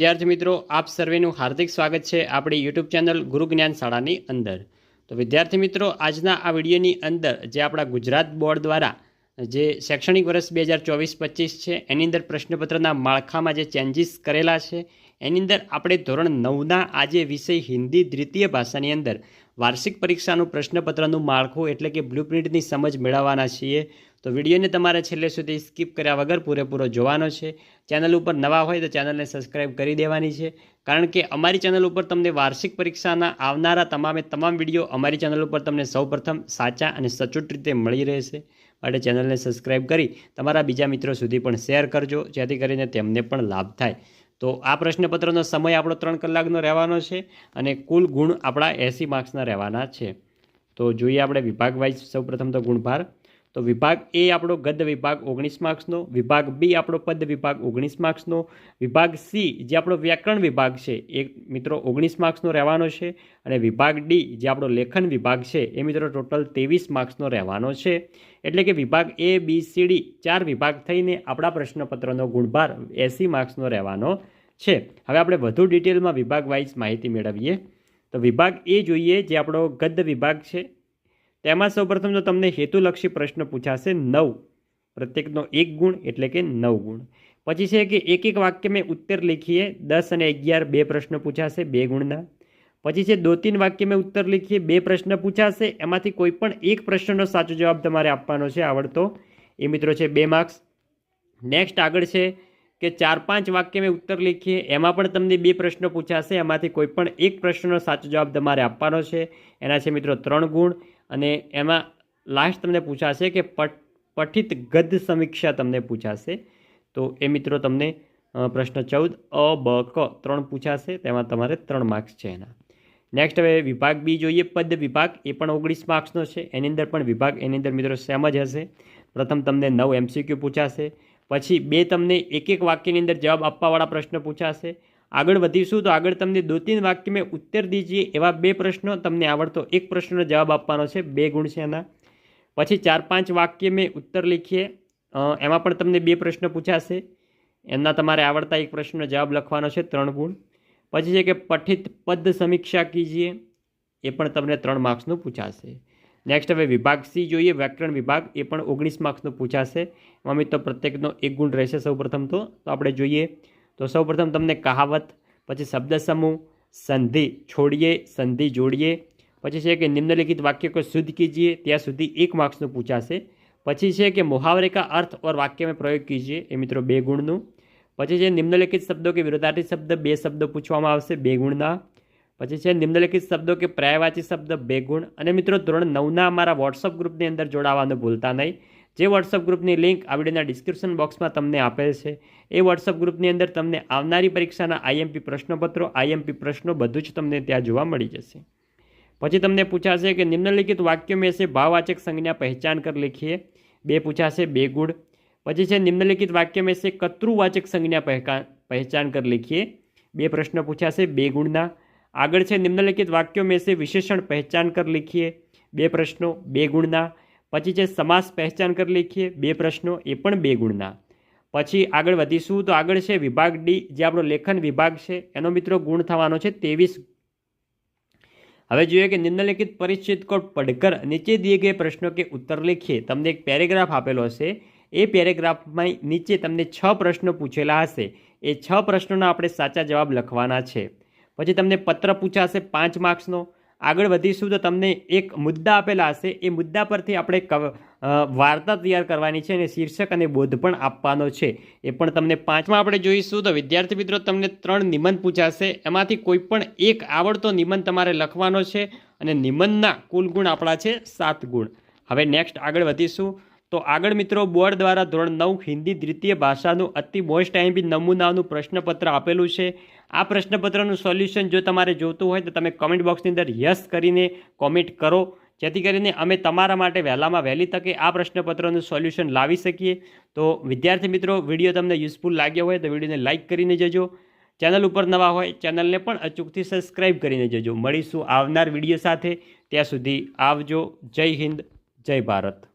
વિદ્યાર્થી મિત્રો, આપ સર્વેનું હાર્દિક સ્વાગત છે આપણી યુટ્યુબ ચેનલ ગુરુ જ્ઞાન શાળાની અંદર. તો વિદ્યાર્થી મિત્રો, આજના આ વિડીયોની અંદર જે આપણા ગુજરાત બોર્ડ દ્વારા જે શૈક્ષણિક વર્ષ બે હજાર ચોવીસ પચીસ છે, એની અંદર પ્રશ્નપત્રના માળખામાં જે ચેન્જીસ કરેલા છે એની અંદર આપણે ધોરણ નવના આજે વિષય હિન્દી દ્વિતીય ભાષાની અંદર વાર્ષિક પરીક્ષાનું પ્રશ્નપત્રનું માળખું એટલે કે બ્લુપ્રિન્ટની સમજ મેળવવાના છીએ. તો વિડીયોને તમારે છેલ્લે સુધી સ્કીપ કર્યા વગર પૂરેપૂરો જોવાનો છે. ચેનલ ઉપર નવા હોય તો ચેનલને સબસ્ક્રાઈબ કરી દેવાની છે. કારણ કે અમારી ચેનલ ઉપર તમને વાર્ષિક પરીક્ષાના આવનારા તમામે તમામ વીડિયો અમારી ચેનલ ઉપર તમને સૌપ્રથમ સાચા અને સચોટ રીતે મળી રહેશે. માટે ચેનલને સબસ્ક્રાઈબ કરી તમારા બીજા મિત્રો સુધી પણ શેર કરજો. જેથી કરીને તેમને પણ લાભ થાય. તો આ પ્રશ્નપત્રનો સમય આપણો ત્રણ કલાકનો રહેવાનો છે અને કુલ ગુણ આપણા એંસી માર્ક્સના રહેવાના છે. તો જોઈએ આપણે વિભાગ વાઇઝ સૌપ્રથમ તો ગુણભાર. તો વિભાગ એ આપણો ગદ્ય વિભાગ ઓગણીસ માર્ક્સનો, વિભાગ બી આપણો પદ વિભાગ ઓગણીસ માર્ક્સનો, વિભાગ સી જે આપણો વ્યાકરણ વિભાગ છે એ મિત્રો ઓગણીસ માર્ક્સનો રહેવાનો છે અને વિભાગ ડી જે આપણો લેખન વિભાગ છે એ મિત્રો ટોટલ ત્રેવીસ માર્ક્સનો રહેવાનો છે. એટલે કે વિભાગ એ, બી, સી, ડી ચાર વિભાગ થઈને આપણા પ્રશ્નપત્રનો ગુણભાર એંસી માર્ક્સનો રહેવાનો છે. હવે આપણે વધુ ડિટેલમાં વિભાગ વાઇઝ માહિતી મેળવીએ. તો વિભાગ એ જોઈએ જે આપણો ગદ્ય વિભાગ છે. તેમાં સૌપ્રથમ તો તમને હેતુલક્ષી પ્રશ્ન પૂછાશે નવ. પ્રત્યેકનો એક ગુણ એટલે કે નવ ગુણ. પછી છે કે એક એક વાક્ય મેં ઉત્તર લીખીએ. દસ અને અગિયાર બે પ્રશ્ન પૂછાશે બે ગુણના. પછી છે દો તીન વાક્ય મેં ઉત્તર લખીએ. બે પ્રશ્ન પૂછાશે. એમાંથી કોઈ પણ એક પ્રશ્નનો સાચો જવાબ તમારે આપવાનો છે આવડતો. એ મિત્રો છે બે માર્ક્સ. નેક્સ્ટ આગળ છે કે ચાર પાંચ વાક્ય મેં ઉત્તર લખીએ, એમાં પણ તમને બે પ્રશ્નો પૂછાશે. એમાંથી કોઈ પણ એક પ્રશ્નનો સાચો જવાબ તમારે આપવાનો છે. એના છે મિત્રો ત્રણ ગુણ અને એમાં લાસ્ટ તમને પૂછાશે કે પટ, પઠિત ગદ્ય સમીક્ષા તમને પૂછાશે. તો એ મિત્રો તમને પ્રશ્ન ચૌદ, અ, બ, ક ત્રણ પૂછાશે. તેમાં તમારે ત્રણ માર્ક્સ છે એના. નેક્સ્ટ હવે વિભાગ બી જોઈએ. પદ વિભાગ એ પણ ઓગણીસ માર્ક્સનો છે. એની અંદર પણ વિભાગ એની અંદર મિત્રો સેમ જ હશે. પ્રથમ તમને નવ એમસીક્યુ પૂછાશે. પછી બે તમને એક એક વાક્યની અંદર જવાબ આપવાવાળા પ્રશ્ન પૂછાશે. આગળ વધીશું તો આગળ તમને દો તીન વાક્ય મેં ઉત્તર દીજીએ એવા બે પ્રશ્નો તમને આવડતો એક પ્રશ્નનો જવાબ આપવાનો છે. બે ગુણ છે એના. પછી ચાર પાંચ વાક્ય મેં ઉત્તર લીખીએ. એમાં પણ તમને બે પ્રશ્ન પૂછાશે. એમના તમારે આવડતા એક પ્રશ્નનો જવાબ લખવાનો છે ત્રણ ગુણ. પછી છે કે પઠિત પદ સમીક્ષા કીજીએ. એ પણ તમને ત્રણ માર્ક્સનું પૂછાશે. નેક્સ્ટ હવે વિભાગ સી જોઈએ. વ્યાકરણ વિભાગ. એ પણ ઓગણીસ માર્ક્સનો પૂછાશે. એમાં મિત્રો પ્રત્યેકનો એક ગુણ રહેશે સૌપ્રથમ તો. તો આપણે જોઈએ. તો સૌપ્રથમ તમને કહાવત, પછી શબ્દ સમૂહ, સંધિ છોડીએ, સંધિ જોડીએ. પછી છે કે નિમ્નલિખિત વાક્ય કો શુદ્ધ કીજીએ, ત્યાં સુધી એક માર્ક્સનું પૂછાશે. પછી છે કે મુહાવરેકા અર્થ ઓર વાક્યમાં પ્રયોગ કીજીએ. એ મિત્રો બે ગુણનું. પછી છે નિમ્નલિખિત શબ્દો કે વિરોધાર્થી શબ્દ, બે શબ્દો પૂછવામાં આવશે, બે ગુણના. પછી છે નિમ્નલિખિત શબ્દો કે પર્યાયવાચી શબ્દ બે ગુણ અને મિત્રો ધોરણ નવના અમારા વોટ્સઅપ ગ્રુપની અંદર જોડાવાનું ભૂલતા નહીં. જે વોટ્સઅપ ગ્રુપની લિંક આ વિડીયોના ડિસ્ક્રિપ્શન બોક્સમાં તમને આપેલ છે. એ વોટ્સઅપ ગ્રુપની અંદર તમને આવનારી પરીક્ષાના આઈએમપી પ્રશ્નપત્રો આઈએમપી પ્રશ્નો બધું જ તમને ત્યાં જોવા મળી જશે. પછી તમને પૂછાશે કે નિમ્નલિખિત વાક્યો મેં છે ભાવવાચક સંજ્ઞા પહેચાન કર લખીએ. બે પૂછાશે બે ગુણ પછી છે નિમ્નલિખિત વાક્ય મેં છે કતૃવાચક સંજ્ઞા પહેચાન કર લખીએ. બે પ્રશ્ન પૂછાશે બે ગુણના આગળ છે નિમ્નલિખિત વાક્યો મેં સે વિશેષણ પહેચાન કર લખીએ, બે પ્રશ્નો, બે ગુણના. પછી છે સમાસ પહેચાન કર લખીએ, બે પ્રશ્નો, એ પણ બે ગુણના. પછી આગળ વધીશું તો આગળ છે વિભાગ ડી, જે આપણો લેખન વિભાગ છે. એનો મિત્રો ગુણ થવાનો છે ત્રેવીસ. હવે જોઈએ કે નિમ્નલિખિત પરિચિત કોડ પડકર નીચે દીએ ગયે પ્રશ્નો કે ઉત્તર લખીએ. તમને એક પેરેગ્રાફ આપેલો હશે. એ પેરેગ્રાફમાં નીચે તમને છ પ્રશ્નો પૂછેલા હશે. એ છ પ્રશ્નોના આપણે સાચા જવાબ લખવાના છે. પછી તમને પત્ર પૂછાશે પાંચ માર્ક્સનો. આગળ વધીશું તો તમને એક મુદ્દા આપેલા હશે. એ મુદ્દા પરથી આપણે વાર્તા તૈયાર કરવાની છે અને શીર્ષક અને બોધ પણ આપવાનો છે. એ પણ તમને પાંચમાં આપણે જોઈશું. તો વિદ્યાર્થી મિત્રો, તમને ત્રણ નિબંધ પૂછાશે. એમાંથી કોઈ પણ એક આવડતો નિબંધ તમારે લખવાનો છે અને નિબંધના કુલ ગુણ આપણા છે સાત ગુણ. હવે નેક્સ્ટ આગળ વધીશું. તો આગળ મિત્રો, બોર્ડ દ્વારા ધોરણ નવ હિન્દી દ્વિતીય ભાષાનું અતિ મોસ્ટ આઈમ્પી નમૂનાનું પ્રશ્નપત્ર આપેલું છે. આ પ્રશ્નપત્રનું સોલ્યુશન જો તમારે જોતું હોય તો તમે કમેન્ટ બોક્સની અંદર યસ કરીને કોમેન્ટ કરો. જેથી કરીને અમે તમારા માટે વહેલામાં વહેલી તકે આ પ્રશ્નપત્રનું સોલ્યુશન લાવી શકીએ. તો વિદ્યાર્થી મિત્રો, વીડિયો તમને યુઝફુલ લાગ્યો હોય તો વિડીયોને લાઇક કરીને જજો. ચેનલ ઉપર નવા હોય, ચેનલને પણ અચૂકથી સબસ્ક્રાઇબ કરીને જજો. મળીશું આવનાર વીડિયો સાથે. ત્યાં સુધી આવજો. જય હિન્દ, જય ભારત.